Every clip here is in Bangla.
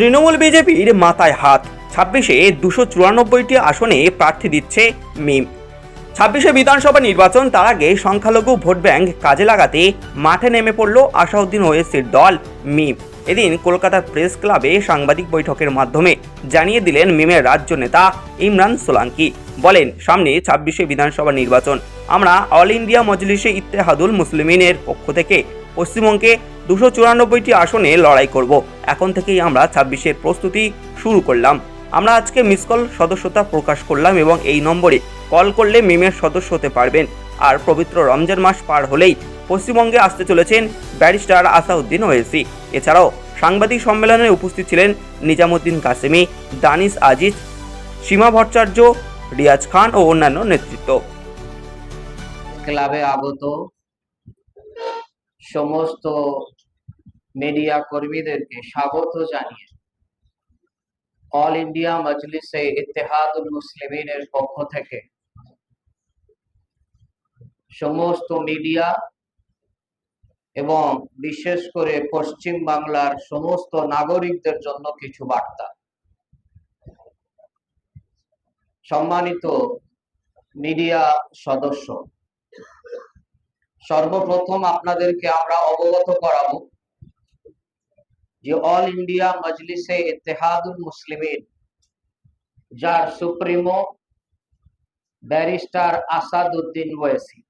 তৃণমূল বিজেপির মাথায় হাত। ছাব্বিশে দুশো চুরানব্বইটি আসনে প্রার্থী দিচ্ছে মিম। ছাব্বিশে বিধানসভা নির্বাচন, তার আগে সংখ্যালঘু ভোট ব্যাংক কাজে লাগাতে মাঠে নেমে পড়ল আসাউদ্দিন ওয়েসির দল মিম। এদিন কলকাতার প্রেস ক্লাবে সাংবাদিক বৈঠকের মাধ্যমে জানিয়ে দিলেন মিমের রাজ্য নেতা ইমরান সোলাঙ্কি। বলেন, সামনে ছাব্বিশে বিধানসভা নির্বাচন। আমরা অল ইন্ডিয়া মজলিসে ইত্তেহাদুল মুসলিমিনের পক্ষ থেকে পশ্চিমবঙ্গে দুশো চুরানব্বইটি আসনে লড়াই করব। এখন থেকেই আমরা ছাব্বিশের প্রস্তুতি শুরু করলাম। আমরা আজকে মিস কল সদস্যতা প্রকাশ করলাম এবং এই নম্বরে কল করলে মিমের সদস্য হতে পারবেন। আর পবিত্র রমজান মাস পার হলেই পশ্চিমবঙ্গে আসতে চলেছেন ব্যারিস্টার আসাউদ্দিন ওয়েসি। এছাড়াও সাংবাদিক সম্মেলনে উপস্থিত ছিলেন নিজামুদ্দিন কাসেমি দানিস আজিজ, সীমা ভট্টাচার্য, রিয়াজ খান ও অন্যান্য নেতৃত্ব। ক্লাবে আগত সমস্ত মিডিয়া কর্মীদেরকে স্বাগত জানিয়ে অল ইন্ডিয়া মজলিসে ইত্তেহাদুল মুসলিমিনের পক্ষ থেকে সমস্ত মিডিয়া এবং বিশেষ করে পশ্চিম বাংলার সমস্ত নাগরিকদের জন্য কিছু বার্তা। সম্মানিত মিডিয়া সদস্য সর্বপ্রথম আপনাদেরকে আমরা অবগত করাবো যে অল ইন্ডিয়া মজলিসে ইত্তেহাদুল মুসলিমিন, যার সুপ্রিমো ব্যারিস্টার আসাদুদ্দিন ওয়েসি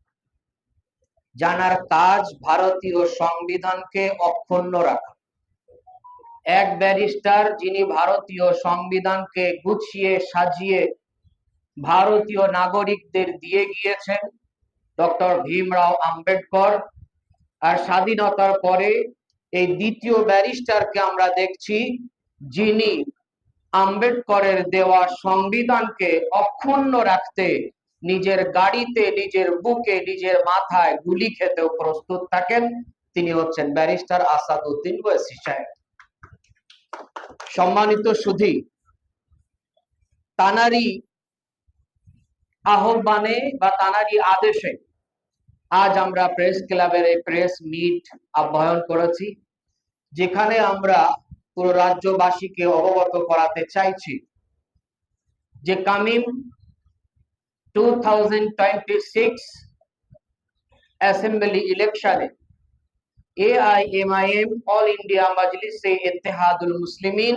জানার কাজ ভারতীয় সংবিধানকে অক্ষুণ্ণ রাখা। এক ব্যারিস্টার যিনি ভারতীয় সংবিধানকে গুছিয়ে সাজিয়ে ভারতীয় নাগরিকদের দিয়ে গিয়েছেন ডক্টর ভীমরাও আম্বেদকর। আর স্বাধীনতার পরে এই দ্বিতীয় ব্যারিস্টারকে আমরা দেখছি, যিনি আম্বেদকরের দেওয়া সংবিধানকে অক্ষুণ্ণ রাখতে নিজের গাড়িতে, নিজের বুকে, নিজের মাথায় গুলি খেতেও প্রস্তুত থাকেন। তিনি হচ্ছেন ব্যারিস্টার আসাদউদ্দিন ওয়েসি সাহেব। সম্মানিত সুধী, তানারি আহ্বানে বা তানারি আদেশে আজ আমরা প্রেস ক্লাবের এই প্রেস মিট আহ্বায়ন করেছি, যেখানে আমরা পুরো রাজ্যবাসীকে অবগত করাতে চাইছি যে coming two thousand twenty six assembly ইলেকশনে AIMIM all India Majlis-e Ittehadul Muslimeen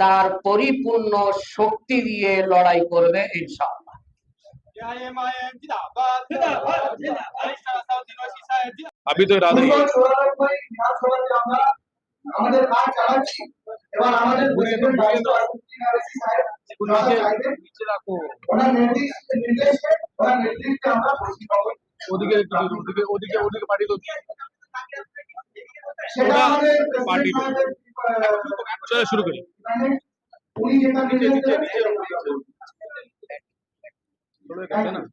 তার পরিপূর্ণ শক্তি দিয়ে লড়াই করবে, ইনশাআল্লাহ। আমি তো রাধা আমাদের কাজ চালাচ্ছি। এবার আমাদের বুঝবেন রাখো। ওনার ওনার নির্দেশে আমরা ওদিকে ওদিকে ওদিকে ওদিকে পার্টি সেটা আমাদের শুরু করি। মানে উনি যেটা নির্দেশ দেবেন নিচে